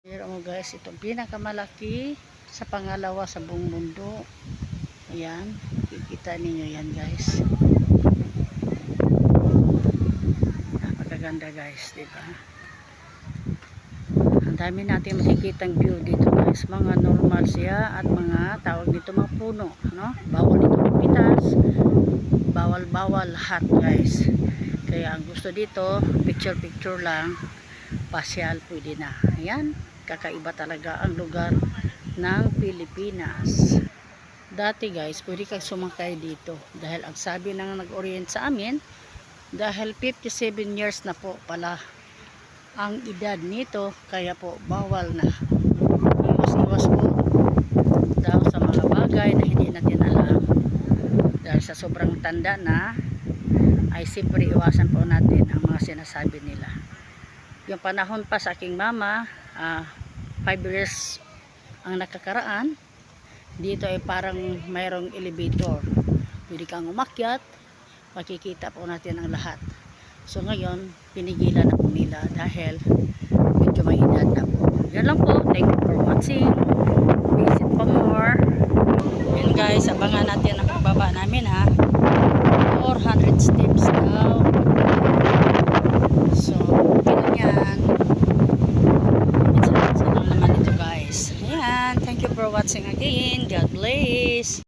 Pero mo guys, ito pinakamalaki sa pangalawa sa buong mundo. Ayan, kikita ninyo yan guys. Napakaganda guys, di ba? Ang dami natin makikitang view dito guys. Mga normal siya at mga tawag dito mga puno. No? Bawal dito pumitas. Bawal-bawal lahat guys. Kaya ang gusto dito, picture-picture lang. Pasyal pwede na. Ayan, kakaiba talaga ang lugar ng Pilipinas. Dati guys, pwede kang sumakay dito. Dahil ang sabi ng nag-orient sa amin, dahil 57 years na po pala ang edad nito, kaya po bawal na. Iwas-iwas po daw sa mga bagay na hindi natin alam. Dahil sa sobrang tanda na, ay siyempre iwasan po natin ang mga sinasabi nila. Yung panahon pa sa aking mama, 5 years ang nakakaraan, dito ay parang mayroong elevator. Pwede kang umakyat, makikita po natin ang lahat. So ngayon, pinigilan na po nila dahil medyo may edad na po. Yan lang po. Thank you for watching. Visit pa more. Yan guys, abangan natin ang pagbaba namin ha. 400 steps daw. So, for watching again. God bless.